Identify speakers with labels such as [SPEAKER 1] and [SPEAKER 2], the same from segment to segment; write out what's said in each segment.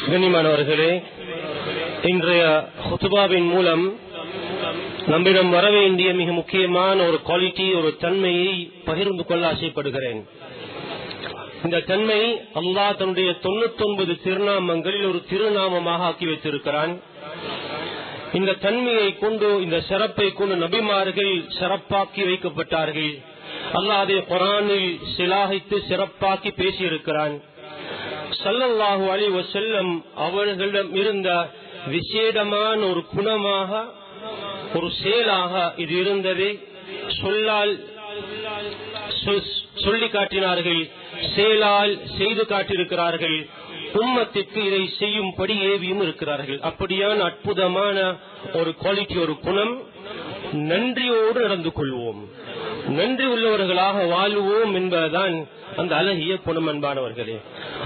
[SPEAKER 1] கண்ணிமானவர்களே இன்றைய ஹுத்துபாவின் மூலம் நம்மிடம் வர வேண்டிய மிக முக்கியமான ஒரு குவாலிட்டி ஒரு தன்மையை பகிர்ந்து கொள்ள ஆசைப்படுகிறேன். இந்த தன்மை அல்லாஹ் தன்னுடைய தொண்ணூத்தி ஒன்பது திருநாமங்களில் ஒரு திருநாமமாக ஆக்கி வைத்திருக்கிறான். இந்த தன்மையை கொண்டு இந்த சிறப்பை கொண்டு நபிமார்கள் சிறப்பாக்கி வைக்கப்பட்டார்கள். அல்லாஹ் அதை குரானில் சிலாகித்து சிறப்பாக்கி பேசியிருக்கிறான். சல்லல்லாஹு அலி வசல்லம் அவர்களிடம் இருந்த விசேடமான ஒரு குணமாக ஒரு செயலாக இது இருந்தது. சொல்லால் சொல்லி காட்டினார்கள் செயலால் செய்து காட்டியிருக்கிறார்கள். உம்மத்திற்கு இதை செய்யும்படி ஏவியும் இருக்கிறார்கள். அப்படியான அற்புதமான ஒரு குவாலிட்டி ஒரு குணம். நன்றியோடு நடந்து கொள்வோம். நன்றி உள்ளவர்களாக வாழ்வோம் என்பதுதான் அந்த அழகிய குணம் அன்பானவர்களே.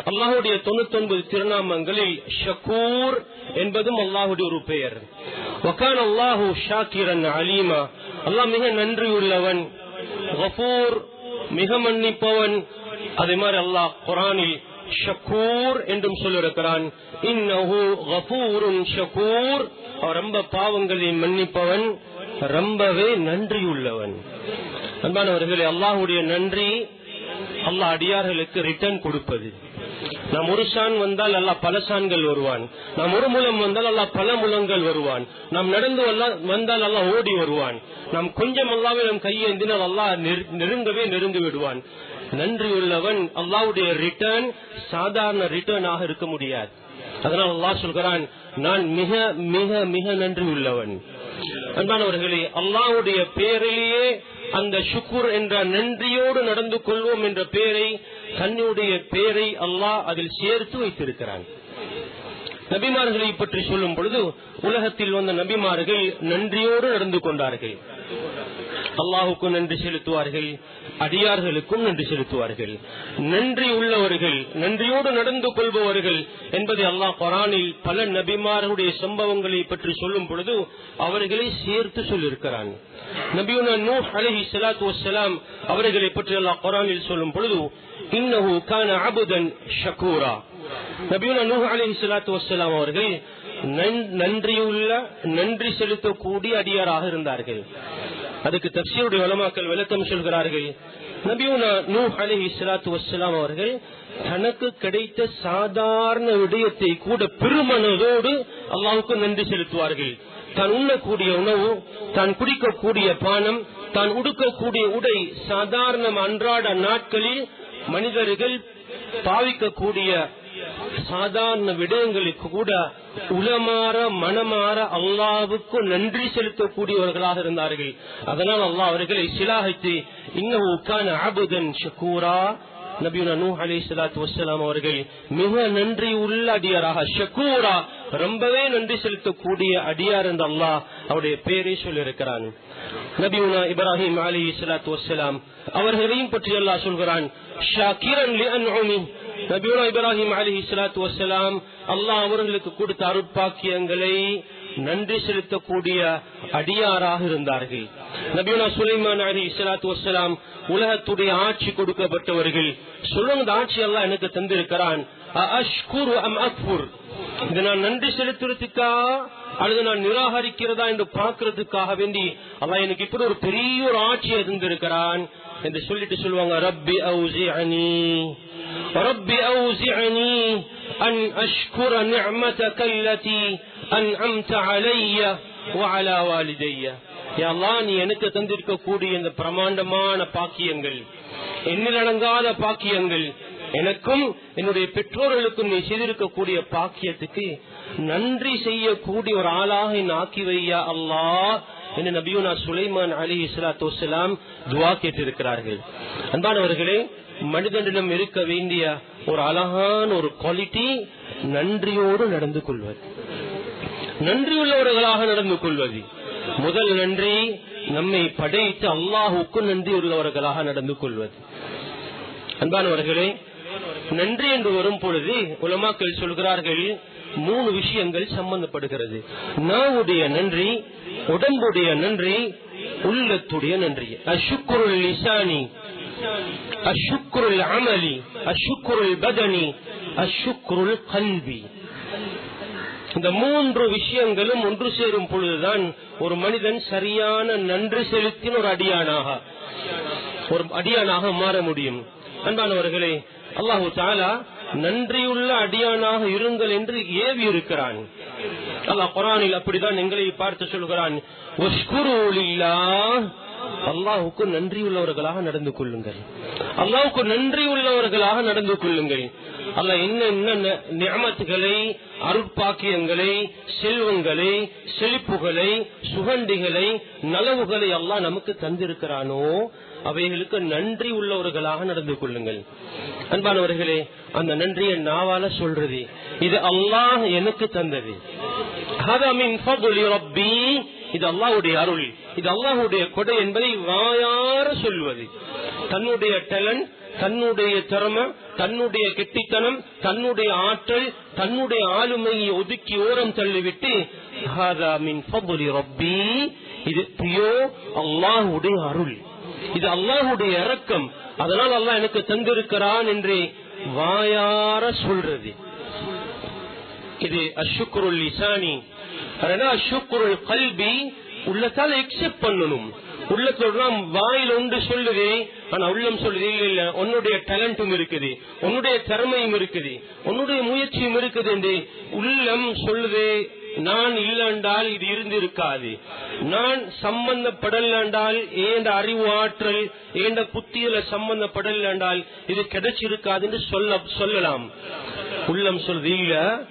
[SPEAKER 1] அல்லாஹுடைய தொண்ணூத்தி ஒன்பது திருநாமங்களில் ஷக்கூர் என்பதும் அல்லாஹுடைய ஒரு பெயர். வக்கான் அல்லாஹூ ஷாக்கிரன் அலீமா. அல்லாஹ் மிக நன்றி உள்ளவன் கபூர் மிக மன்னிப்பவன். அதே மாதிரி அல்லாஹ் குரானில் ஷக்கூர் என்றும் சொல்லிருக்கிறான் இன்னஹு கபூரும் ஷக்கூர் ரொம்ப பாவங்களை மன்னிப்பவன் ரொம்பவே நன்றி உள்ளவன் அன்பானவர்களே அல்லாஹுடைய நன்றி அல்லாஹ் அடியார்களுக்கு ரிட்டர்ன் கொடுப்பது. நாம் ஒரு சான் வந்தால் அல்லாஹ் பல சான்கள் வருவான். நாம் ஒரு முலம் வந்தால் அல்லாஹ் பல முலங்கள் வருவான். நாம் நடந்து வந்தால் அல்லாஹ் ஓடி வருவான். நாம் கொஞ்சம் அல்லாவே நம் கையேந்தினால் அல்லா நெருங்கவே நெருங்கி விடுவான். நன்றி உள்ளவன் அல்லாவுடைய ரிட்டர்ன் சாதாரண ரிட்டர்ன் ஆக இருக்க முடியாது. அதனால் அல்லா சொல்கிறான் நான் மிக மிக மிக நன்றி உள்ளவன். அன்பானவர்களே அல்லாவுடைய பேரிலேயே அந்த சுக்குர் என்ற நன்றியோடு நடந்து கொள்வோம் என்ற பெயரை தன்னுடைய பெயரை அல்லாஹ் அதில் சேர்த்து வைத்திருக்கிறான். நபிமார்களை பற்றி சொல்லும் பொழுது உலகத்தில் வந்த நபிமார்கள் நன்றியோடு நடந்து கொண்டார்கள். அல்லாஹுக்கும் நன்றி செலுத்துவார்கள் அடியார்களுக்கும் நன்றி செலுத்துவார்கள். நன்றி உள்ளவர்கள் நன்றியோடு நடந்து கொள்பவர்கள் என்பதை அல்லாஹ் குரானில் பல நபிமார்களுடைய சம்பவங்களை பற்றி சொல்லும் பொழுது அவர்களை சேர்த்து சொல்லியிருக்கிறான். நபியுனா நூ அலஹி சலாத்து வசலாம் அவர்களை பற்றி அல்லாஹ் குரானில் சொல்லும் பொழுது இன்னஹு கான அபுதன் ஷக்கூரா நபியுனா நூ அலஹி சலாத்து வசலாம் அவர்கள் நன்றியுள்ள நன்றி செலுத்தக்கூடிய அடியாராக இருந்தார்கள். அதுக்கு தப்சீருடைய வளமாக்கல் விளக்கம் சொல்கிறார்கள். நபியூனா நூ அலி இஸ்லாத்து வசலாம் அவர்கள் தனக்கு கிடைத்த சாதாரண விடயத்தை கூட பெருமனதோடு அல்லாவுக்கு நன்றி செலுத்துவார்கள். தான் உண்ணக்கூடிய உணவு தான் குடிக்கக்கூடிய பானம் தான் உடுக்கக்கூடிய உடை சாதாரண அன்றாட நாட்களில் மனிதர்கள் பாவிக்கக்கூடிய சாதாரண விடயங்களுக்கு கூட உளமாற மனமாற அல்லாவுக்கு நன்றி செலுத்தக்கூடியவர்களாக இருந்தார்கள். அதனால் அல்லாஹ் அவர்களை சிலாகித்து இன்னும் உட்கான அபுதன் ஷக்கூரா நபியுனா நூ அலி சலாத்து வசலாம் அவர்கள் மிக நன்றி உள்ள அடியாராக ஷக்கூரா ரொம்பவே நன்றி செலுத்தக்கூடிய அடியார் என்று அல்லாஹ் அவருடைய பெயரை சொல்லியிருக்கிறான். நபியுனா இப்ராஹிம் அலி சலாத்து வசலாம் அவர்களையும் பற்றி அல்லாஹ் சொல்கிறான் ஷாக்கிரன் நபியுனா இப்ராஹிம் அலி இஸ்லாத்து வசலாம் அல்லாஹ் அவர்களுக்கு கொடுத்த அருட்பாக்கியங்களை நன்றி செலுத்தக்கூடிய அடியாராக இருந்தார்கள். நபியுனா சுலைமான் அலி இஸ்லாத்து வசலாம் உலகத்துடைய ஆட்சி கொடுக்கப்பட்டவர்கள். சொல்லுங்க ஆட்சி எல்லாம் எனக்கு தந்திருக்கிறான். இதை நான் நன்றி செலுத்துறதுக்கா அல்லது நான் நிராகரிக்கிறதா என்று பார்க்கறதுக்காக வேண்டி அவன் எனக்கு இப்படி ஒரு பெரிய ஒரு ஆட்சியை தந்திருக்கிறான் என்று சொல்லிட்டு சொல்லுவாங்க ரப்பி அவுசி அனி ربي أوزعني أن أشكر نعمتك التي أنعمت علي وعلى والدي يا الله நீ எனக்கு தந்திருக்கக்கூடிய இந்த பிரமாண்டமான பாக்கியங்கள் எண்ணில் அடங்காத பாக்கியங்கள் எனக்கும் என்னுடைய பெற்றோர்களுக்கும் நீ செய்திருக்கக்கூடிய பாக்கியத்துக்கு நன்றி செய்யக்கூடிய ஒரு ஆளாக என் ஆக்கி வையா அல்லா என்று நபியுனா சுலைமான் அலி இஸ்லாத்து வலாம் துவா கேட்டிருக்கிறார்கள். அன்பானவர்களே மனிதனிடம் இருக்க வேண்டிய ஒரு அழகான ஒரு குவாலிட்டி நன்றியோடு நடந்து கொள்வது. நன்றியுள்ளவர்களாக நடந்து கொள்வது. முதல் நன்றி நம்மை படைத்து அல்லாஹுக்கு நன்றி உள்ளவர்களாக நடந்து கொள்வது. அன்பானவர்களே நன்றி என்று வரும் பொழுது உலமாக்கள் சொல்கிறார்கள் மூணு விஷயங்கள் சம்பந்தப்படுகிறது. நாவுடைய நன்றி உடம்புடைய நன்றி உள்ளத்துடைய நன்றி. அஷுக்குருள் இசானி அஷுக்குருள் அமலி அஷுக்குருள் பதனி அஷுக்குருள் கல்வி. இந்த மூன்று விஷயங்களும் ஒன்று சேரும் பொழுதுதான் ஒரு மனிதன் சரியான நன்றி செலுத்தின ஒரு அடியானாக ஒரு அடியானாக மாற முடியும். அன்பானவர்களே அல்லாஹு தாலா நன்றியுள்ள அடியானாக இருங்கள் என்று ஏவி இருக்கிறான். அல்லாஹ் குரானில் அப்படிதான் எங்களை பார்த்து சொல்கிறான். அல்லாஹுக்கு நன்றி உள்ளவர்களாக நடந்து கொள்ளுங்கள். அல்லாஹுக்கு நன்றி உள்ளவர்களாக நடந்து கொள்ளுங்கள். அல்ல என்ன நியமத்துகளை அருட்பாக்கியங்களை செல்வங்களை செழிப்புகளை சுகண்டிகளை நலவுகளை அல்லாஹ் நமக்கு தந்திருக்கிறானோ அவைகளுக்கு நன்றி உள்ளவர்களாக நடந்து கொள்ளுங்கள். அன்பானவர்களே அந்த நன்றியை நாவால சொல்றது. இது அல்லாஹ் எனக்கு தந்தது. இது அல்லாஹுடைய அருள். இது அல்லாஹுடைய கொடை என்பதை வாயார சொல்வது. தன்னுடைய டேலண்ட் தன்னுடைய திறமை தன்னுடைய கெட்டித்தனம் தன்னுடைய ஆற்றல் தன்னுடைய ஆளுமையை ஒதுக்கி ஓரம் தள்ளிவிட்டு இது பியோ அல்லாஹுடைய அருள். இது அல்லாஹுடைய இறக்கம். அதனால் அல்லாஹ் எனக்கு தந்திருக்கிறான் என்று வாயார சொல்றது. இது அஷுக்குருள் இசானி அஷுக்குருள் கல்வி உள்ளத்தால் எக்ஸெப்ட் பண்ணணும். உள்ளத்தோட வாயில் ஒன்று சொல்லுது ஆனா உள்ளம் சொல்லுது இல்ல இல்ல உன்னுடைய டேலண்டும் இருக்குது உன்னுடைய திறமையும் இருக்குது உன்னுடைய முயற்சியும் இருக்குது என்று உள்ளம் சொல்லுது. நான் இல்லைண்டால் இது இருந்திருக்காது. நான் சம்பந்தப்படலாண்டால் ஏந்த அறிவு ஆற்றல் ஏந்த புத்தியில சம்பந்தப்படலாண்டால் இது கிடைச்சிருக்காதுன்னு சொல்ல சொல்லலாம். உள்ளம் சொல்றது இல்ல.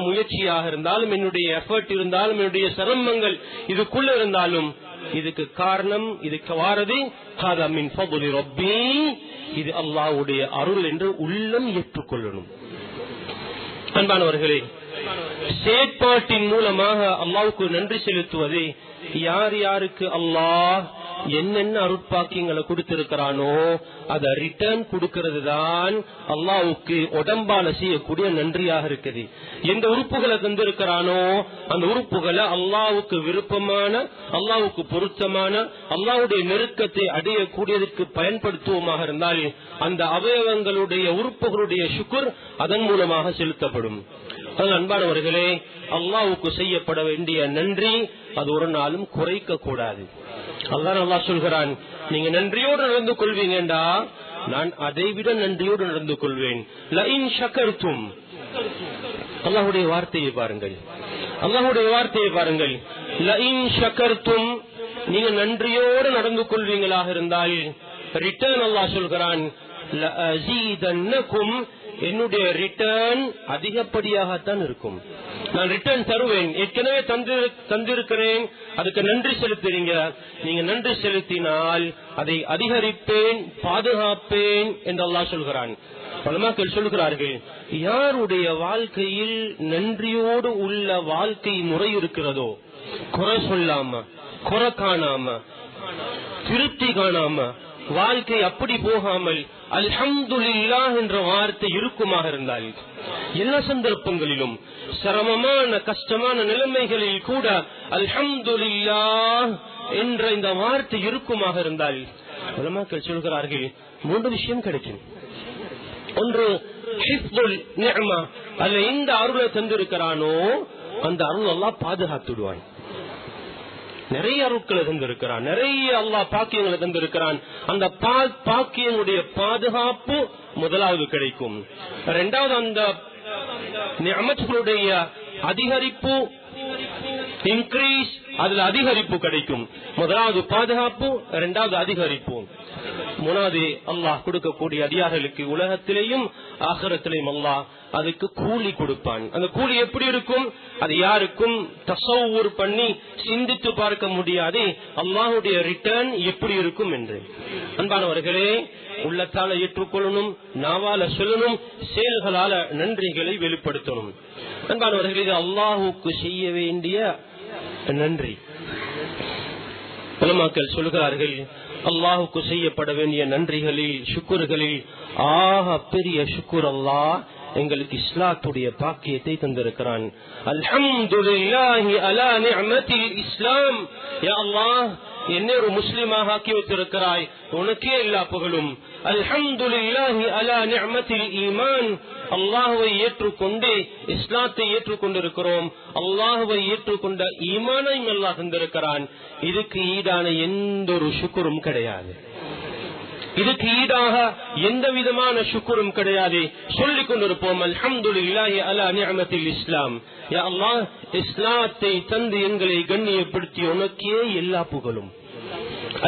[SPEAKER 1] முயற்சியாக இருந்தாலும் என்னுடைய எஃபர்ட் இருந்தாலும் என்னுடைய சிரமங்கள் இதுக்குள்ள இருந்தாலும் இதுக்கு காரணம் இதுக்கு வாரது இது அல்லாவுடைய அருள் என்று உள்ளம் ஏற்றுக்கொள்ளணும். அன்பானவர்களே செயற்பாட்டின் மூலமாக அல்லாவுக்கு நன்றி செலுத்துவது யார் யாருக்கு அல்லாஹ் என்னென்ன அருட்பாக்கியங்களை கொடுத்திருக்கிறானோ அதை ரிட்டர்ன் கொடுக்கிறது தான் அல்லாவுக்கு உடம்பால செய்யக்கூடிய நன்றியாக இருக்குது. எந்த உறுப்புகளை தந்திருக்கிறானோ அந்த உறுப்புகளை அல்லாவுக்கு விருப்பமான அல்லாவுக்கு பொருத்தமான அல்லாவுடைய நெருக்கத்தை அடையக்கூடியதற்கு பயன்படுத்துவோமாக இருந்தால் அந்த அவயவங்களுடைய உறுப்புகளுடைய சுக்குர் அதன் மூலமாக செலுத்தப்படும். அன்பானவர்களே அல்லாவுக்கு செய்யப்பட வேண்டிய நன்றி அது ஒரு நாளும் குறைக்க கூடாது. அதான் அல்லா சொல்கிறான் நீங்க நன்றியோடு நடந்து கொள்வீங்கடா நான் அதை விட நன்றியோடு நடந்து கொள்வேன். சக்கர்த்தும் அல்லாஹுடைய வார்த்தையை பாருங்கள். அல்லாஹுடைய வார்த்தையை பாருங்கள். சக்கர்த்தும் நீங்க நன்றியோடு நடந்து கொள்வீங்களாக இருந்தால் ரிட்டர்ன் அல்லா சொல்கிறான் என்னுடைய ரிட்டர்ன் அதிகப்படியாகத்தான் இருக்கும். நான் ரிட்டர்ன் தருவேன். ஏற்கனவே தந்திருக்கிறேன். அதுக்கு நன்றி செலுத்துறீங்க. நீங்க நன்றி செலுத்தினால் அதை அதிகரிப்பேன் பாதுகாப்பேன் என்று அல்லாஹ் சொல்கிறான். பலமாக்கள் சொல்கிறார்கள் யாருடைய வாழ்க்கையில் நன்றியோடு உள்ள வாழ்க்கை முறை இருக்கிறதோ குறை சொல்லாம குறை காணாம திருப்தி காணாம வாழ்க்கை அப்படி போகாமல் அல்ஹம்துல்லா என்ற வார்த்தை இருக்குமாக இருந்தால் எல்லா சந்தர்ப்பங்களிலும் சிரமமான கஷ்டமான நிலைமைகளில் கூட அல்ஹம்துல்லா என்ற இந்த வார்த்தை இருக்குமாக இருந்தால் உலமாக்கள் சொல்கிறார்கள் மூன்று விஷயம் கிடைக்கும். ஒன்று அல்ல எந்த அருளை தந்திருக்கிறானோ அந்த அருள் எல்லாம் பாதுகாத்துடுவான் நிறைய அருட்களை தந்திருக்கிறான். நிறைய அல்லா பாக்கியங்களை தந்திருக்கிறான். அந்த பாக்கியனுடைய பாதுகாப்பு முதலாவது கிடைக்கும். இரண்டாவது அந்த அமைச்சர்களுடைய அதிகரிப்பு இன்க்ரீஸ் அதுல அதிகரிப்பு கிடைக்கும். முதலாவது பாதுகாப்பு இரண்டாவது அதிகரிப்பு. மூணாவது அல்லாஹ் கொடுக்கக்கூடிய அதிகாரிகளுக்கு உலகத்திலேயும் ஆகரத்திலையும் அல்லாஹ் அதுக்கு கூலி கொடுப்பான். அந்த கூலி எப்படி இருக்கும்? அது யாருக்கும் தசவுர் பண்ணி சிந்தித்து பார்க்க முடியாது. அல்லாஹுடைய ரிட்டர்ன் எப்படி இருக்கும் என்று. அன்பானவர்களே உள்ளத்தால ஏற்றுக்கொள்ளணும் நாவால சொல்லணும் செயல்களால நன்றிகளை வெளிப்படுத்தணும். அன்பானவர்களே இது அல்லாஹுக்கு செய்ய வேண்டிய நன்றி. பெருமாக்கள் சொல்கிறார்கள் அல்லாஹுக்கு செய்யப்பட வேண்டிய நன்றிகளில் சுக்குர்களில் ஆக பெரிய சுக்குர் அல்லாஹ் எங்களுக்கு இஸ்லாத்துடைய பாக்கியத்தை தந்திருக்கிறான். அல்ஹம்துலில்லாஹி அலா நிஅமத்தில் இஸ்லாம். யா அல்லாஹ் என்னை ஒரு முஸ்லிமாக ஆக்கி வைத்திருக்கிறாய். உனக்கே எல்லா புகழும். அல்ஹம்துலில்லாஹி அலா நிஅமத்தில் ஈமான். அல்லாஹுவை ஏற்றுக்கொண்டு இஸ்லாத்தை ஏற்றுக்கொண்டிருக்கிறோம். அல்லாஹுவை ஏற்றுக்கொண்ட ஈமானையும் அல்லாஹ் தந்திருக்கிறான். இதுக்கு ஈடான எந்த ஒரு சுக்குரும் கிடையாது. இதுக்கு ஈடாக எந்த விதமான சுக்குரும் கிடையாது. சொல்லிக் கொண்டிருப்போம் அல்ஹம்துலில்லாஹி அலா இஸ்லாம். அல்லாஹ் இஸ்லாத்தை தந்து எங்களை கண்ணியப்படுத்தி உனக்கே எல்லா புகழும்.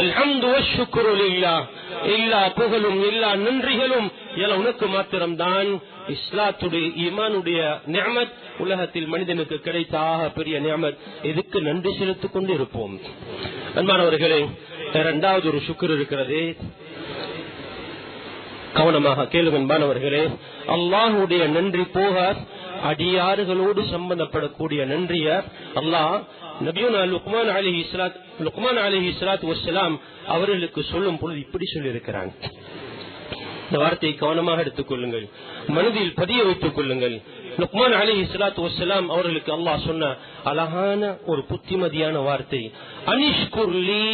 [SPEAKER 1] அல்ஹம்து வஷ்ஷுக்ரு இல்லா எல்லா புகழும் எல்லா நன்றிகளும் எல்லாம் உனக்கு மாத்திரம்தான். இஸ்லாத்துடைய ஈமானுடைய நியமத் உலகத்தில் மனிதனுக்கு கிடைத்த ஆக பெரிய நியமத் இதுக்கு நன்றி செலுத்திக் கொண்டு இருப்போம் அன்பானவர்களே இரண்டாவது ஒரு சுக்கர் இருக்கிறது. கவனமாக கேளுங்கன்பானவர்களே அல்லாஹுடைய நன்றி போக அடியாறுகளோடு சம்பந்தப்படக்கூடிய நன்றிய அல்லாஹ் நபியுனா லுக்மான் அலி இஸ்லாத் லுக்மான் அலி இஸ்லாத் வசலாம் அவர்களுக்கு சொல்லும் பொழுது இப்படி சொல்லியிருக்கிறாங்க. இந்த வார்த்தையை கவனமாக எடுத்துக் கொள்ளுங்கள். மனதில் பதிய வைத்துக் கொள்ளுங்கள். லுக்மான் அலி இஸ்லாத் வசலாம் அவர்களுக்கு அல்லாஹ் சொன்ன அழகான ஒரு புத்திமதியான வார்த்தை. அனிஷ்குர்லி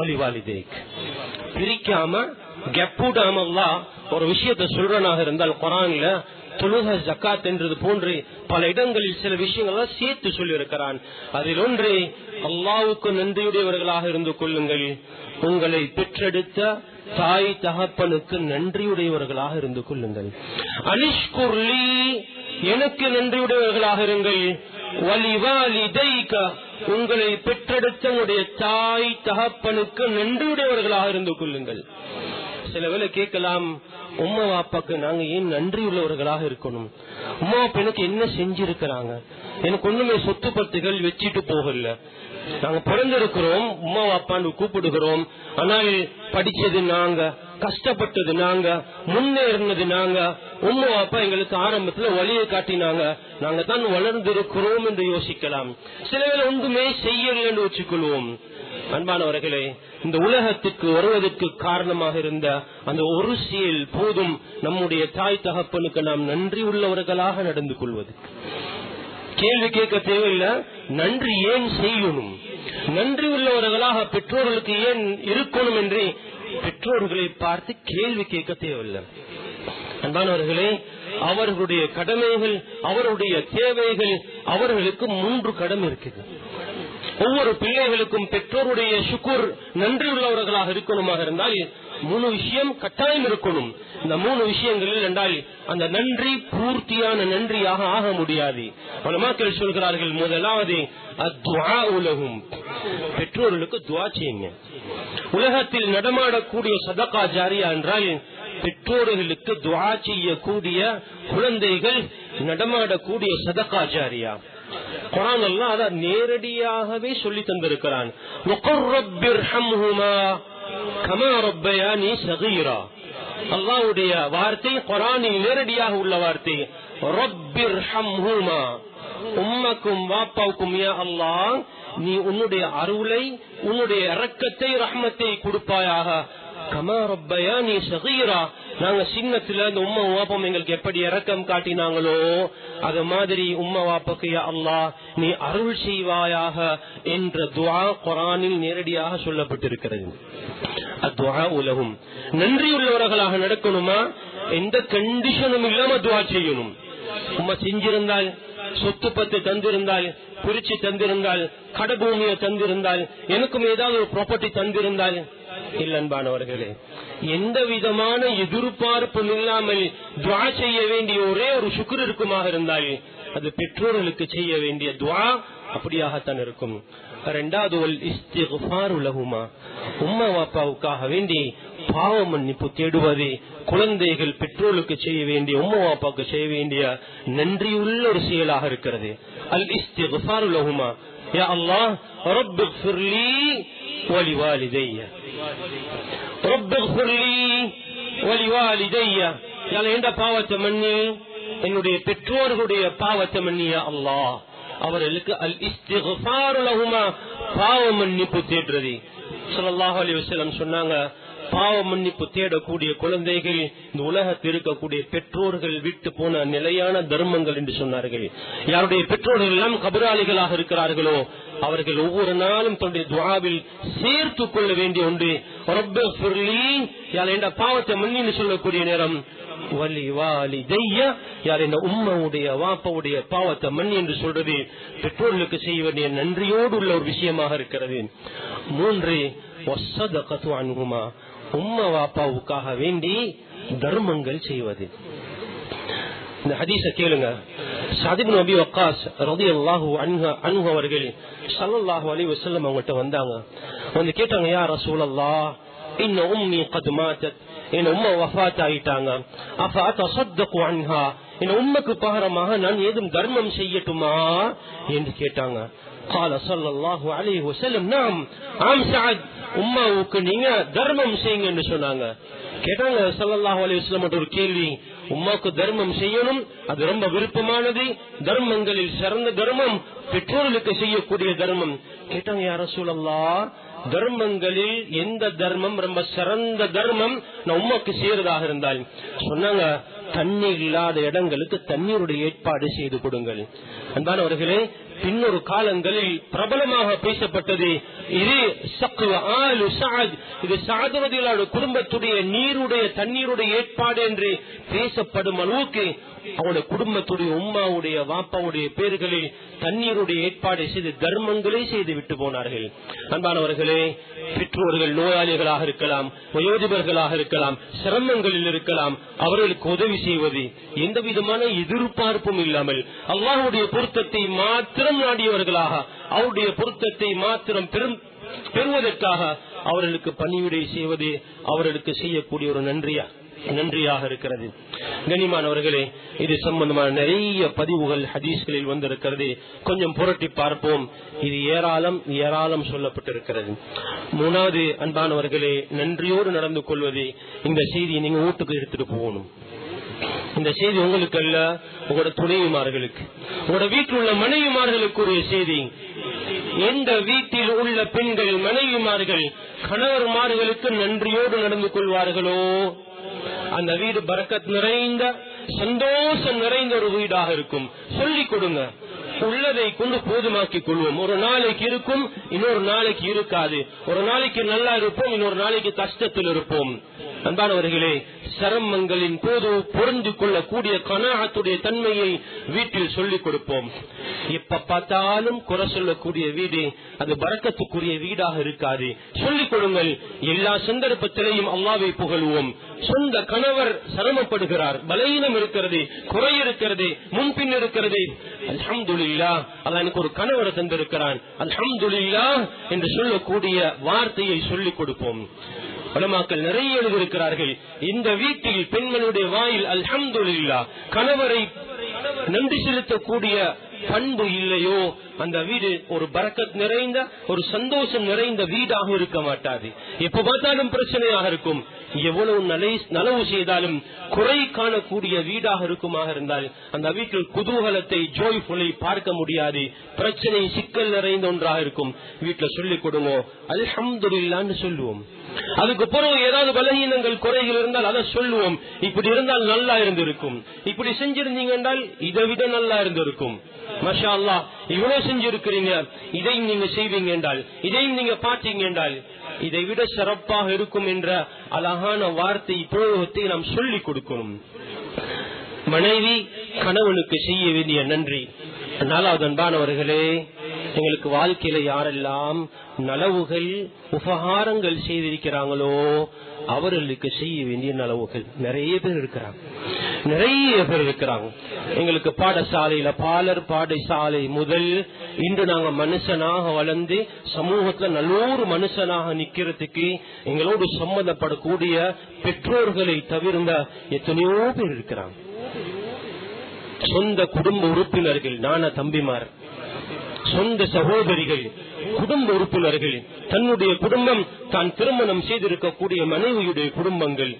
[SPEAKER 1] ஒலிவாலிதேக் பிரிக்காம கெப்பூடாம அல்லாஹ் ஒரு விஷயத்தை சொல்றனாக இருந்தால் குரான்ல தொழுக ஜக்காத் என்றது போன்று பல இடங்களில் சில விஷயங்கள் சேர்த்து சொல்லியிருக்கிறான். அதில் ஒன்று அல்லாவுக்கு நன்றியுடையவர்களாக இருந்து கொள்ளுங்கள். உங்களை பெற்றெடுத்த தாய் தகப்பனுக்கு நன்றியுடையவர்களாக இருந்து கொள்ளுங்கள். அனிஷ்குர்லி எனக்கு நன்றியுடையவர்களாக இருங்கள். உங்களை பெற்றெடுத்த உங்களுடைய தாய் தகப்பனுக்கு நன்றியுடையவர்களாக இருந்து கொள்ளுங்கள். சில வேளை கேட்கலாம் உம்மா வாப்பாக்கு நாங்க ஏன் நன்றி உள்ளவர்களாக இருக்கணும்? உம்மா அப்பா எனக்கு என்ன செஞ்சிருக்கிறாங்க? எனக்கு ஒண்ணுமே சொத்து பத்துகள் வச்சிட்டு போகல. நாங்க பிறந்திருக்கிறோம் உம்மா வாப்பான்னு கூப்பிடுகிறோம். ஆனால் படிச்சது நாங்க கஷ்டப்பட்டது நாங்க முன்னேறினது நாங்க. உம்மா அப்பா எங்களுக்கு ஆரம்பத்துல வழியை காட்டினாங்க. நாங்க தான் வளர்ந்திருக்கிறோம் என்று யோசிக்கலாம். சில வேலை ஒன்றுமே செய்யலன்னு வச்சுக்கொள்வோம். அன்பானவர்களே இந்த உலகத்துக்கு வருவதற்கு காரணமாக இருந்த அந்த ஒரு செயல் போதும் நம்முடைய தாய் தகப்பனுக்கு நாம் நன்றி உள்ளவர்களாக நடந்து கொள்வது. கேள்வி கேட்க தேவையில்லை. நன்றி ஏன் செய்யணும்? நன்றி உள்ளவர்களாக பெற்றோர்களுக்கு ஏன் இருக்கணும் என்று பெற்றோர்களை பார்த்து கேள்வி கேட்க தேவையில்லை. அன்பானவர்களே அவர்களுடைய கடமைகள் அவருடைய தேவைகள் அவர்களுக்கு மூன்று கடமை இருக்குது. ஒவ்வொரு பிள்ளைகளுக்கும் பெற்றோருடைய சுக்குர் நன்றி உள்ளவர்களாக இருக்கணுமாக இருந்தால் மூணு விஷயம் கட்டாயம் இருக்கணும். இந்த மூணு விஷயங்களில் என்றால் அந்த நன்றி பூர்த்தியான நன்றியாக ஆக முடியாது. மக்கள் சொல்கிறார்கள் முதலாவது அத்வா உலகும். பெற்றோர்களுக்கு துவா செய்யுங்க. உலகத்தில் நடமாடக்கூடிய சதகா ஜாரியா என்றால் பெற்றோர்களுக்கு துவா செய்யக்கூடிய குழந்தைகள் நடமாடக்கூடிய சதகா ஜாரியா. குரான் எல்லாம் அதை நேரடியாகவே சொல்லி தந்திருக்கிறான். அல்லாவுடைய வார்த்தை குரானில் நேரடியாக உள்ள வார்த்தை ரப்பிர் ஹம்ஹுமா உம்மக்கும் வாப்பாவுக்கும் யா அல்லாஹ் நீ உன்னுடைய அருளை உன்னுடைய இரக்கத்தை ரஹ்மத்தை கொடுப்பாயாக. கமா ரப்பயா நீ சகீரா. நாங்க சின்னத்துல இந்த உம்மா வாப்பம் எங்களுக்கு எப்படி இறக்கம் காட்டினாங்களோ அது மாதிரி உம்மா வாப்பக்கு அல்லாஹ் நீ அருள் செய்வாயாக என்ற துவா குரானில் நேரடியாக சொல்லப்பட்டிருக்கிறது. அத்வா உலகும். நன்றி உள்ளவர்களாக நடக்கணுமா? எந்த கண்டிஷனும் இல்லாம துவா செய்யணும். உம்மா செஞ்சிருந்தால் சொத்து பத்து தந்திருந்தால் குறிச்சி தந்திருந்தால் கடபூமியை தந்திருந்தால் எனக்கும் ஏதாவது ஒரு ப்ராப்பர்ட்டி தந்திருந்தால் இல்லன்பானவர்களே எந்த விதமான எதிர்பார்ப்பும் இல்லாமல் துவா செய்ய வேண்டிய ஒரே ஒரு சுக்குர் இருக்குமாக இருந்தால் அது பெற்றோர்களுக்கு செய்ய வேண்டிய துவா அப்படியாகத்தான் இருக்கும். இரண்டாவது உலகுமா உம்மா வாப்பாவுக்காக வேண்டி பாவ மன்னிப்பு தேடுவது குழந்தைகள் பெற்றோருக்கு செய்ய வேண்டிய உம்மா அப்பாவுக்கு செய்ய வேண்டிய நன்றியுள்ள ஒரு செயலாக இருக்கிறது. அல் இஸ்திஃபார் லஹுமா. யா அல்லாஹ் ரப் ஃபிர்லி வலிவாலிதைய. ரப் ஃபிர்லி வலிவாலிதைய. யால எந்த பாவத்தை மன்னி என்னுடைய பெற்றோர்களுடைய பாவத்தை மன்னியா அல்லாஹ். அவர்களுக்கு அல் இஸ்திஃபார் லஹுமா பாவ மன்னிப்பு தேடுறது. ஸல்லல்லாஹு அலைஹி வஸல்லம் சொன்னாங்க பாவ மன்னிப்பு தேடக்கூடிய குழந்தைகள் இந்த உலகத்தில் இருக்கக்கூடிய பெற்றோர்கள் விட்டு போன நிலையான தர்மங்கள் என்று சொன்னார்கள். யாருடைய பெற்றோர்கள் எல்லாம் கபராளிகளாக இருக்கிறார்களோ அவர்கள் ஒவ்வொரு நாளும் தன்னுடைய துவாவில் சேர்த்துக் கொள்ள வேண்டிய ஒன்று. ரப்பஃபிர்லி, யார் என்ற பாவத்தை மன்னின்னு சொல்லக்கூடிய நேரம். வலி வாலி ஜெய்ய யார் இந்த உம்மவுடைய வாப்பவுடைய பாவத்தை மண் என்று சொல்றது. பெற்றோர்களுக்கு செய்ய வேண்டிய நன்றியோடு உள்ள ஒரு விஷயமாக இருக்கிறது. மூன்று வசத கசுவான் உமா உம்மா வாப்பாவுக்காக வேண்டி தர்மங்கள் செய்வது. இந்த ஹதீஸ கேளுங்க. சதிப் நபி வக்காஸ் ரதி அல்லாஹு அன்ஹு அவர்கள் சல்லாஹு அலி வசல்லம் அவங்கள்ட்ட வந்தாங்க. வந்து கேட்டாங்க யா ரசூலல்லாஹ் இன்ன உம்மி قد மாத்தத். என் உம்மா வஃபாத் ஆயிட்டாங்க அப்ப அத்தசத்தகு அன்ஹா என் உம்மக்கு பகரமாக நான் ஏதும் தர்மம் செய்யட்டுமா? என்று கேட்டாங்க. قال صلى الله عليه وسلم نعم ஆம் சஅத் உம்மாவுக்கு நீங்க தர்மம் செய்யுங்க என்று சொன்னாங்க கேட்டாங்க ஸல்லல்லாஹு அலைஹி வஸல்லம் ஒரு கேள்வி உம்மாவுக்கு தர்மம் செய்யணும் அது ரொம்ப விருப்பமானது தர்மங்களில் சிறந்த தர்மம் பெற்றோர்களுக்கு செய்யக்கூடிய தர்மம் கேட்டாங்க யார சூழல்லா தர்மங்களில் எந்த தர்மம் ரொம்ப சிறந்த தர்மம் நான் உமாக்கு செய்யறதாக இருந்தால் சொன்னாங்க தண்ணீர் இல்லாத இடங்களுக்கு தண்ணீருடைய ஏற்பாடு செய்து கொடுங்கள் அன்பானவர்களே பின்னொரு காலங்களில் பிரபலமாக பேசப்பட்டது இது சக்வ ஆலு சாத். இது சாதுவதிலான குடும்பத்துடைய நீருடைய தண்ணீருடைய ஏற்பாடு என்று பேசப்படும் அளவுக்கு அவனுடைய குடும்பத்துடைய உம்மாவுடைய வாப்பாவுடைய பேர்களில் தண்ணீருடைய ஏற்பாடை செய்து தர்மங்களே செய்து விட்டு போனார்கள். அன்பானவர்களே பெற்றோர்கள் நோயாளிகளாக இருக்கலாம் வயோதிபர்களாக இருக்கலாம் சிரமங்களில் இருக்கலாம் அவர்களுக்கு உதவி செய்வது எந்த விதமான எதிர்பார்ப்பும் இல்லாமல் அல்லாஹுடைய பொருத்தத்தை மாத்திரம் நாடியவர்களாக அவருடைய பொருத்தத்தை மாத்திரம் பெரும் பெறுவதற்காக அவர்களுக்கு பணிவிடை செய்வது அவர்களுக்கு செய்யக்கூடிய ஒரு நன்றியா? நன்றியாக இருக்கிறது. கனிமானவர்களே இது சம்பந்தமான நிறைய பதிவுகள் ஹதீஸ்களில் வந்திருக்கிறது. கொஞ்சம் புரட்டி பார்ப்போம். இது ஏராளம் ஏராளம் சொல்லப்பட்டிருக்கிறது. மூணாவது அன்பானவர்களே நன்றியோடு நடந்து கொள்வது இந்த செய்தியை நீங்க வீட்டுக்கு எடுத்துட்டு போகணும். இந்த செய்தி உங்களுக்கு அல்ல உங்களோட துணைவிமார்களுக்கு. உங்களோட வீட்டில் உள்ள மனைவிமார்களுக்குரிய செய்தி. எந்த வீட்டில் உள்ள பெண்கள் மனைவிமார்கள் கணவர்மார்களுக்கு நன்றியோடு நடந்து கொள்வார்களோ? அந்த வீடு பறக்கத் நிறைந்த சந்தோஷம் நிறைந்த ஒரு வீடாக இருக்கும். சொல்லிக் கொடுங்க. உள்ளதை கொண்டு போதுமாக்கிக் கொள்வோம். ஒரு நாளைக்கு இருக்கும் இன்னொரு நாளைக்கு இருக்காது. ஒரு நாளைக்கு நல்லா இருப்போம் இன்னொரு நாளைக்கு கஷ்டத்தில் இருப்போம். அன்பானவர்களே சிரமங்களின் போது பொருந்து கொள்ளக்கூடிய கனாகத்துடைய தன்மையை வீட்டில் சொல்லிக் கொடுப்போம். எப்ப பார்த்தாலும் குறை சொல்லக்கூடிய வீடு அது பறக்கத்துக்குரிய வீடாக இருக்காது. சொல்லிக் கொடுங்கள். எல்லா சந்தர்ப்பத்திலையும் அம்மாவை புகழ்வோம். சொந்த கணவர் சிரமப்படுகிறார். பலவீனம் இருக்கிறது குறை இருக்கிறது முன்பின் இருக்கிறது. அல்ஹம்துலில்லா அல்ல எனக்கு ஒரு கணவரை தந்திருக்கிறான். அல்ஹம்துலில்லா என்று சொல்லக்கூடிய வார்த்தையை சொல்லிக் கொடுப்போம். உலமாக்கள் நிறைய எழுதியிருக்கிறார்கள். இந்த வீட்டில் பெண்களுடைய வாயில் அல்ஹம்துல்லா கணவரை நன்றி செலுத்தக்கூடிய பண்பு இல்லையோ அந்த வீடு ஒரு பறக்கத் நிறைந்த ஒரு சந்தோஷம் நிறைந்த வீடாக இருக்க மாட்டாது. எப்ப பார்த்தாலும் பிரச்சனையாக இருக்கும். எவ்வளவு நலவு செய்தாலும் குறை காணக்கூடிய வீடாக இருக்குமாக இருந்தால் அந்த வீட்டில் குதூகலத்தை ஜோய்ஃபுல்லை பார்க்க முடியாது. பிரச்சனை சிக்கல் நிறைந்த ஒன்றாக இருக்கும். வீட்டுல சொல்லிக் கொடுங்க அல்ஹம்துலில்லான்னு சொல்லுவோம். அதுக்கு பிறகு ஏதாவது பலகீனங்கள் குறைகள் இருந்தால் அதை சொல்லுவோம். இப்படி இருந்தால் நல்லா இருந்திருக்கும். இப்படி செஞ்சிருந்தீங்க என்றால் இதை விட நல்லா இருந்திருக்கும். மஷா அல்லாஹ் இவ்வளவு செஞ்சிருக்கிறீங்க. இதையும் நீங்க செய்வீங்க என்றால் இதையும் நீங்க பார்த்தீங்க என்றால் இதை விட சிறப்பாக இருக்கும் என்ற அழகான வார்த்தை பிரயோகத்தை நாம் சொல்லிக் கொடுக்கணும். மனைவி கணவனுக்கு செய்ய வேண்டிய நன்றி. நாலாவது அன்பானவர்களே எங்களுக்கு வாழ்க்கையில யாரெல்லாம் நலவுகள் உபகாரங்கள் செய்திருக்கிறாங்களோ அவர்களுக்கு செய்ய வேண்டிய நலவுகள். நிறைய பேர் இருக்கிறாங்க. நிறைய பேர் இருக்கிறாங்க. எங்களுக்கு பாடசாலையில பாலர் பாடசாலை முதல் இன்று நாங்க மனுஷனாக வளர்ந்து சமூகத்துல நல்லோரு மனுஷனாக நிக்கிறதுக்கு எங்களோடு சம்மந்தப்படக்கூடிய பெற்றோர்களை தவிர்ந்த எத்தனையோ பேர் இருக்கிறாங்க. சொந்த குடும்ப உறுப்பினர்கள் நான தம்பிமார் சொந்த சகோதரிகள் குடும்ப உறுப்பினர்கள் தன்னுடைய குடும்பம் தான் திருமணம் செய்திருக்கக்கூடிய மனைவியுடைய குடும்பங்கள்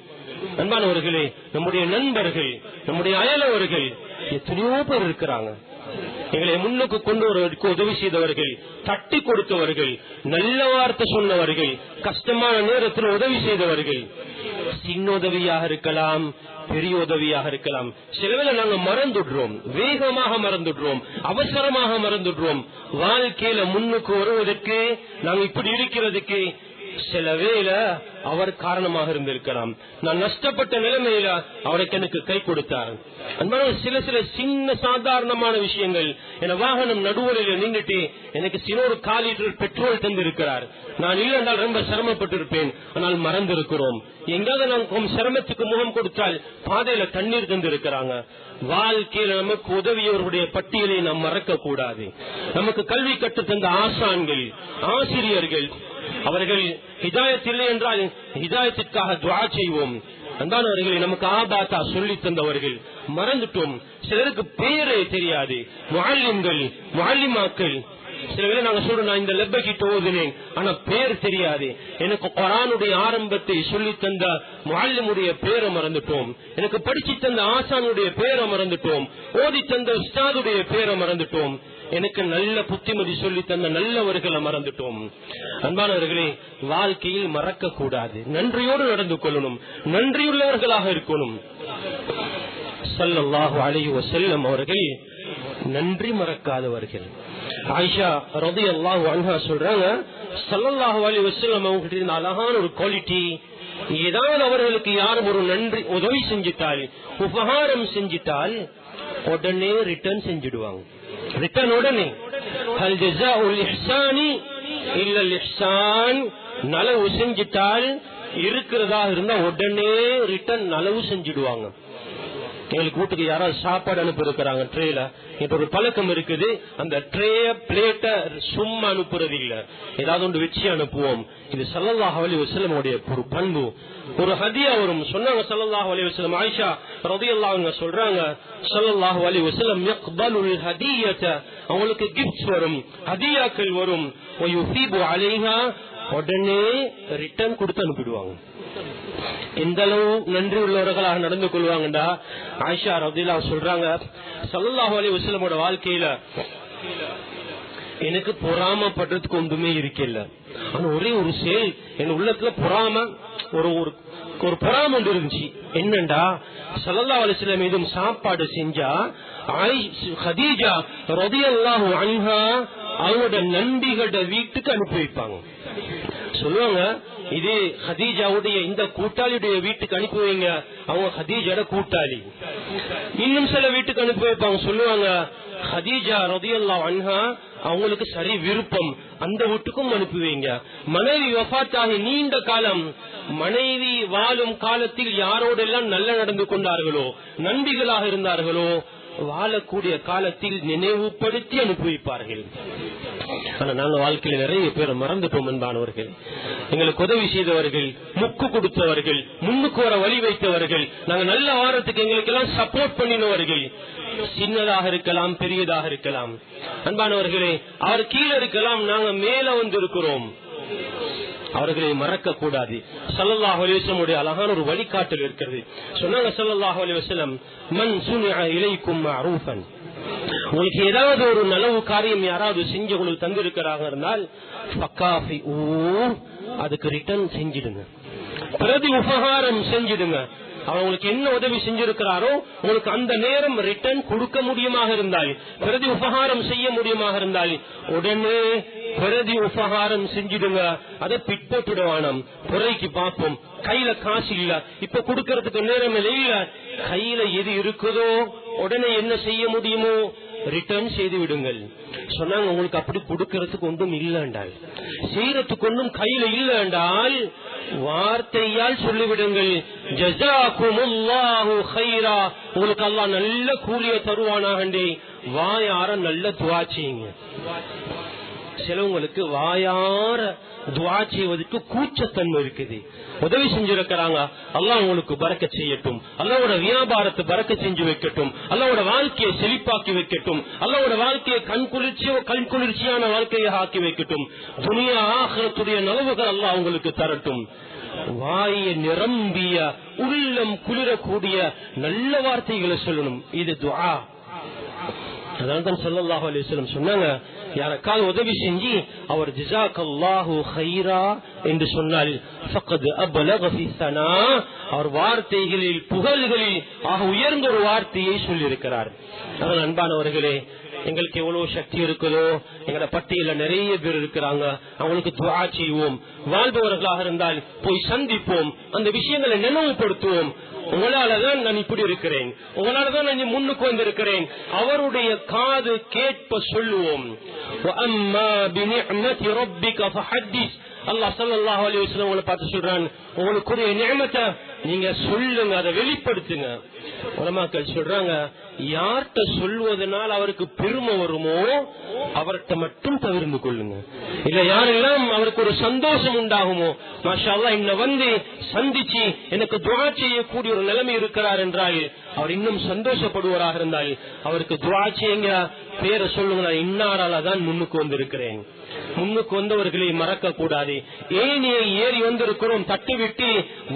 [SPEAKER 1] அன்பானவர்களே நம்முடைய நண்பர்கள் நம்முடைய அயலவர்கள் எத்தனையோ பேர் இருக்கிறாங்க. எங்களை முன்னுக்கு கொண்டு வருவதற்கு உதவி செய்தவர்கள் தட்டி கொடுத்தவர்கள் நல்ல வார்த்தை சொன்னவர்கள் கஷ்டமான நேரத்தில் உதவி செய்தவர்கள். சின்ன உதவியாக இருக்கலாம் பெரிய உதவியாக இருக்கலாம். சிலவேளை நாங்க மறந்துடுறோம். வேகமாக மறந்துடுறோம். அவசரமாக மறந்துடுறோம். வாழ்க்கையில முன்னுக்கு வருவதற்கு நாங்க இப்படி இருக்கிறதுக்கு சில வேளை அவர் காரணமாக இருந்திருக்கலாம். நான் நஷ்டப்பட்ட நிலைமையில அவருக்கு எனக்கு கை கொடுத்தார். அன்பான சில சில சின்ன சாதாரணமான விஷயங்கள். என வாகனம் நடுவரில் நின்றுட்டு எனக்கு சில ஒரு கால் லிட்டர் பெட்ரோல் தந்திருக்கிறார். நான் இல்லை என்றால் ரொம்ப சிரமப்பட்டிருப்பேன். ஆனால் மறந்திருக்கிறோம். எங்காவது நான் சிரமத்துக்கு முகம் கொடுத்தால் பாதையில தண்ணீர் தந்திருக்கிறாங்க. வாழ்க்கையில நமக்கு உதவியவர்களுடைய பட்டியலை நாம் மறக்க கூடாது நமக்கு கல்வி கற்று தந்த ஆசான்கள் ஆசிரியர்கள் அவர்கள் ஹிதாயத் இல்லை என்றால் ஹிதாயத்திற்காக துவா செய்வோம். அன்பானவர்களை நமக்கு ஆபாத்தா சொல்லி தந்தவர்கள் மறந்துட்டோம். சிலருக்கு பேரே தெரியாது. முஅல்லிம்கள் முஅல்லிமாக்கள். சில வேளை நாங்க சொல்றோம் நான் இந்த லெப்பகிட்ட ஓதுனேன். ஆனா பேர் தெரியாது. எனக்கு கொரானுடைய ஆரம்பத்தை சொல்லி தந்த முஅல்லிமுடைய பேரை மறந்துட்டோம். எனக்கு படிச்சு தந்த ஆசானுடைய பேரை மறந்துட்டோம். ஓதி தந்த உஸ்தாதுடைய பேரை மறந்துட்டோம். எனக்கு நல்ல புத்திமதி சொல்லி தந்த நல்லவர்களை மறந்துட்டோம். அன்பானவர்களே வாழ்க்கையில் மறக்க கூடாது நன்றியோடு நடந்து கொள்ளணும். நன்றியுள்ளவர்களாக இருக்கணும். சல்லாஹு அலைஹி செல்லம் அவர்கள் நன்றி மறக்காதவர்கள். ஆயிஷா ரதி அல்லாஹு அன்ஹா சொல்றாங்க சல்லல்லாஹு அலைஹி வஸல்லம் அவங்க கிட்ட இருந்த அழகான ஒரு குவாலிட்டி ஏதாவது அவர்களுக்கு யாரும் ஒரு நன்றி உதவி செஞ்சிட்டால் உபகாரம் செஞ்சிட்டால் உடனே ரிட்டர்ன் செஞ்சிடுவாங்க. ரிட்டர்ன் உடனே ஹல் ஜஸாஉல் இஹ்சானி இல்லல் இஹ்சான் நலவு செஞ்சிட்டால் இருக்கிறதா இருந்தா உடனே ரிட்டர்ன் நலவு செஞ்சிடுவாங்க. எங்களுக்கு வீட்டுக்கு யாராவது சாப்பாடு அனுப்பி இருக்கிறாங்க ட்ரேல இப்ப ஒரு பழக்கம் இருக்குது. அந்த ட்ரேய பிளேட்ட சும்மா அனுப்புறது இல்ல. ஏதாவது ஒன்று வச்சு அனுப்புவோம். இது சல்லல்லாஹ் அலி வசலமுடைய ஒரு பண்பு. ஒரு ஹதியா வரும். சொன்னாங்க சல்லல்லாஹ் அலி வசலம் ஆயிஷா ரதி அல்லாங்க சொல்றாங்க சல்லல்லாஹ் அலி வசலம் அவங்களுக்கு கிஃப்ட்ஸ் வரும். ஹதியாக்கள் வரும். உடனே ரிட்டர்ன் கொடுத்து அனுப்பிடுவாங்க. எந்த அளவு நன்றி உள்ளவர்களாக நடந்து கொள்வாங்கடா ஆயிஷா ரதிலா சொல்றாங்க சல்லல்லாஹு அலி வசலமோட வாழ்க்கையில எனக்கு பொறாமப்படுறதுக்கு ஒன்றுமே இருக்கல ஆனா ஒரே ஒரு செயல் என் உள்ளத்துல பொறாம ஒரு ஒரு பொறாம ஒன்று இருந்துச்சு. என்னண்டா? சல்லா அலிஸ்ல மீதும் சாப்பாடு செஞ்சா ஆயிஷ் ஹதீஜா ரதியல்லாஹு அன்ஹா அவங்களோட நண்பிகளோட வீட்டுக்கு அனுப்பி வைப்பாங்க. சொல்லுவாங்க இது ஹதீஜாவுடைய இந்த கூட்டாளியுடைய வீட்டுக்கு அனுப்பி வைங்க. அவங்க ஹதீஜாட கூட்டாளி. இன்னும் சில வீட்டுக்கு அனுப்பி வைப்பாங்க சொல்லுவாங்க ஹதீஜா ரதியல்லா அன்ஹா அவங்களுக்கு சரி விருப்பம். அந்த வீட்டுக்கும் அனுப்பி வைங்க. மனைவி வஃத்தாகி நீண்ட காலம் மனைவி வாழும் காலத்தில் யாரோடெல்லாம் நல்ல நடந்து கொண்டார்களோ நன்றிகளாக இருந்தார்களோ வாழக்கூடிய காலத்தில் நினைவுபடுத்தி அனுப்பி வைப்பார்கள். ஆனா நாங்க வாழ்க்கையில நிறைய பேர் மறந்துட்டோம் என்பானவர்கள் எங்களுக்கு உதவி செய்தவர்கள் முக்கு கொடுத்தவர்கள் முன்னுக்கு வர வழி வைத்தவர்கள் நாங்க நல்ல வாரத்துக்கு எங்களுக்கு எல்லாம் சப்போர்ட் பண்ணினவர்கள். சின்னதாக இருக்கலாம் பெரியதாக இருக்கலாம். அன்பானவர்களே அவர் கீழே இருக்கலாம் நாங்க மேல வந்து இருக்கிறோம் அவர்களை மறக்க கூடாது சல்லாஹ் அலிவசமுடைய அழகான ஒரு வழிகாட்டல் இருக்கிறது. சொன்னாங்க சல்லாஹ் அலிவசலம் மண் சுனியா இலைக்கும் மஅரூஃபன். உங்களுக்கு ஏதாவது ஒரு நலவு காரியம் யாராவது செஞ்சு உங்களுக்கு தந்திருக்கிறாங்க இருந்தால் பக்காஃபி ஓ அதுக்கு ரிட்டர்ன் செஞ்சிடுங்க. பிரதி உபகாரம் செஞ்சிடுங்க. அவங்களுக்கு என்ன உதவி செஞ்சிருக்கிறாரோ உங்களுக்கு அந்த நேரம் ரிட்டர்ன் கொடுக்க முடியுமாக இருந்தால் பிரதி உபகாரம் செய்ய முடியுமாக இருந்தால் உடனே பிரதி உபகாரம் செஞ்சிடுங்க. அதை பிற்பட்டுடுவானம். புறைக்கு பார்ப்போம். கையில காசு இல்ல. இப்ப கொடுக்கறதுக்கு நேரம் இல்ல. கையில எது இருக்குதோ உடனே என்ன செய்ய முடியுமோ ரிட்டர்ன் செய்து விடுங்கள். சொன்னாங்க உங்களுக்கு அப்படி கொடுக்கறதுக்கு ஒன்றும் இல்லைண்டால் செய்யறதுக்கு ஒன்றும் கையில இல்லைண்டால் வார்த்தையால் சொல்லிவிடுங்கள். ஜஜாக்குமுல்லாஹு ஹைரா உங்களுக்கு எல்லாம் நல்ல கூலிய தருவானாகண்டே. வாயார நல்ல துவா செய்யுங்க. சிலவங்களுக்கு வாயார துவா செய்வதற்கு கூச்சத்தன்மை இருக்குது. உதவி செஞ்சிருக்கிறாங்க. அல்லாஹ் உங்களுக்கு பறக்க செய்யட்டும். அல்லாவோட வியாபாரத்தை பறக்க செஞ்சு வைக்கட்டும். அல்லாவோட வாழ்க்கையை செழிப்பாக்கி வைக்கட்டும். அல்லாவோட வாழ்க்கையை கண் குளிர்ச்சியோ கண் குளிர்ச்சியான வாழ்க்கையை ஆக்கி வைக்கட்டும். துணியா ஆகத்துடைய நலவுகள் அல்லாஹ் உங்களுக்கு தரட்டும். வாயை நிரம்பிய உள்ளம் குளிரக்கூடிய நல்ல வார்த்தைகளை சொல்லணும். இது துவா அதனால தான் ஸல்லல்லாஹு அலைஹி சொன்னாங்க யாருக்காவது உதவி செஞ்சு அவர் ஜிசாக்கல்லாஹு ஹைரா என்று சொன்னால் ஃபக்கத் அவர் வார்த்தைகளில் புகழ்களில் ஆக உயர்ந்த ஒரு வார்த்தையை சொல்லியிருக்கிறார். அதனால் அன்பானவர்களே எங்களுக்கு எவ்வளவு சக்தி இருக்குதோ எங்களோட பட்டியல நிறைய பேர் இருக்கிறாங்க அவங்களுக்கு துவா செய்வோம். வாழ்பவர்களாக இருந்தால் போய் சந்திப்போம். அந்த விஷயங்களை நினைவுபடுத்துவோம். உங்களால தான் நான் இப்படி இருக்கிறேன் உங்களால தான் நான் முன்னுக்கு வந்திருக்கிறேன் அவருடைய காது கேட்ப சொல்லுவோம் அல்லாஹ் சல்லாஹ் அலி வஸ்லம் உங்களை பார்த்து சொல்றான் உங்களுக்குரிய நியமத்தை நீங்க சொல்லுங்க அதை வெளிப்படுத்துங்க. உலமாக்கள் சொல்றாங்க யார்கிட்ட சொல்வதனால் அவருக்கு பெருமை வருமோ அவர்கிட்ட மட்டும் தவிர்ந்து கொள்ளுங்க. இல்ல யாரெல்லாம் அவருக்கு ஒரு சந்தோஷம் உண்டாகுமோ மாஷா அல்லாஹ் வந்து சந்திச்சு எனக்கு துவா செய்யக்கூடிய ஒரு நிலைமை இருக்கிறார் என்றால் அவர் இன்னும் சந்தோஷப்படுவராக இருந்தால் அவருக்கு துவா செய்யுங்க பேரை சொல்லுங்க நான் இன்னாரால தான் முன்னுக்கு வந்திருக்கிறேன். முன்னுக்கு வந்தவர்களை மறக்க கூடாது ஏனியை ஏறி வந்திருக்கிறோம் தட்டி விட்டு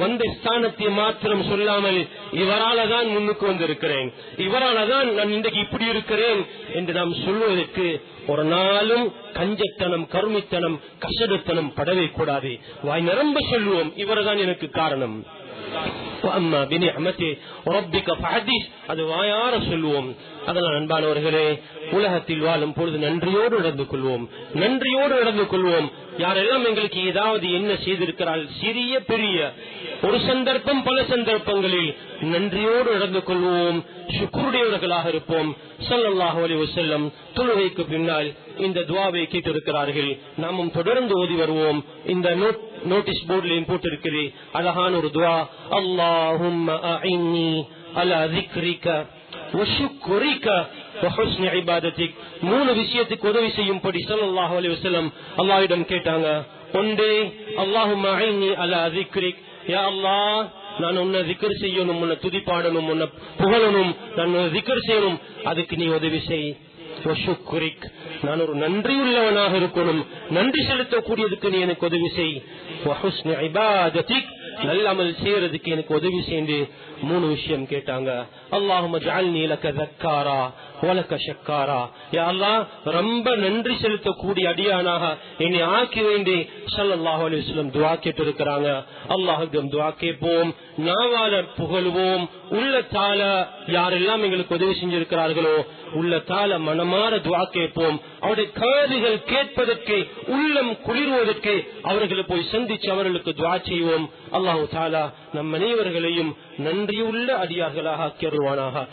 [SPEAKER 1] வந்த ஸ்தானத்தை மாத்திரம் சொல்லாமல் இவரால தான் முன்னுக்கு வந்திருக்கிறேன். இவரால தான் நான் இன்றைக்கு இப்படி இருக்கிறேன் என்று நாம் சொல்வதற்கு ஒரு நாளும் கஞ்சத்தனம் கருமித்தனம் கசடத்தனம் படவே கூடாது வாய் நிரம்ப சொல்லுவோம் இவர்தான் எனக்கு காரணம். அம்மா பினிஹமத்தே ரப்பிக்க ஃபஹதீஸ் அது வாயார சொல்வோம் அதனால் அன்பானவர்களே உலகத்தில் வாழும் பொழுது நன்றியோடு நடந்து கொள்வோம். நன்றியோடு நடந்து கொள்வோம். யாரெல்லாம் எங்களுக்கு ஏதாவது என்ன செய்திருக்கிறாள் சிறிய பெரிய. ஒரு சந்தர்ப்பம் பல சந்தர்ப்பங்களில் நன்றியோடு நடந்து கொள்வோம். சுக்குருடையவர்களாக இருப்போம். சல்லாஹ் அலி வசல்லம் தொழுகைக்கு பின்னால் இந்த துவாவை கேட்டிருக்கிறார்கள். நாமும் தொடர்ந்து ஓதி வருவோம். இந்த நோட் நோட்டீஸ் போர்டிலையும் போட்டிருக்கிறேன் அழகான ஒரு துவா. அல்லாஹும் அலா திக்ரிக்க மூணு விஷயத்துக்கு உதவி செய்யும்படி சல்லாஹ் அலி வசலம் அல்லாஹிடம் கேட்டாங்க. ஒன்றே அல்லாஹும் அலா திக்ரிக். யா அல்லாஹ் நான் உன்னை திக்கர் செய்யணும் உன்னை துதிப்பாடணும் உன்னை புகழணும் நான் திக்கர் செய்யணும் அதுக்கு நீ உதவி செய். நான் ஒரு நன்றியுள்ளவனாக இருக்கணும். நன்றி செலுத்தக்கூடியதுக்கு நீ எனக்கு உதவி செய். வஹுஸ்னி செய்யறதுக்கு எனக்கு உதவி செய்து மூணு விஷயம் கேட்டாங்க. அல்லாஹும ஜால் லக தக்காரா ஷக்காரா? யா அல்லாஹ் ரொம்ப நன்றி செலுத்தக்கூடிய அடியானாக என்னை ஆக்கி வேண்டி சல்லாஹ் அலிஸ்லம் துவா கேட்டு இருக்கிறாங்க அல்லாஹ்விடம் துவா கேட்போம். நாவால புகழ்வோம். உள்ளத்தால யாரெல்லாம் எங்களுக்கு உதவி செஞ்சிருக்கிறார்களோ உள்ளத்தால மனமாற துவா கேட்போம். அவருடைய காதுகள் கேட்பதற்கு உள்ளம் குளிர்வதற்கு அவர்களை போய் சந்திச்சு அவர்களுக்கு துவா செய்வோம். அல்லாஹு தாலா நம் அனைவர்களையும் நன்றியுள்ள அடியார்களாக ஆக்கியருவானாக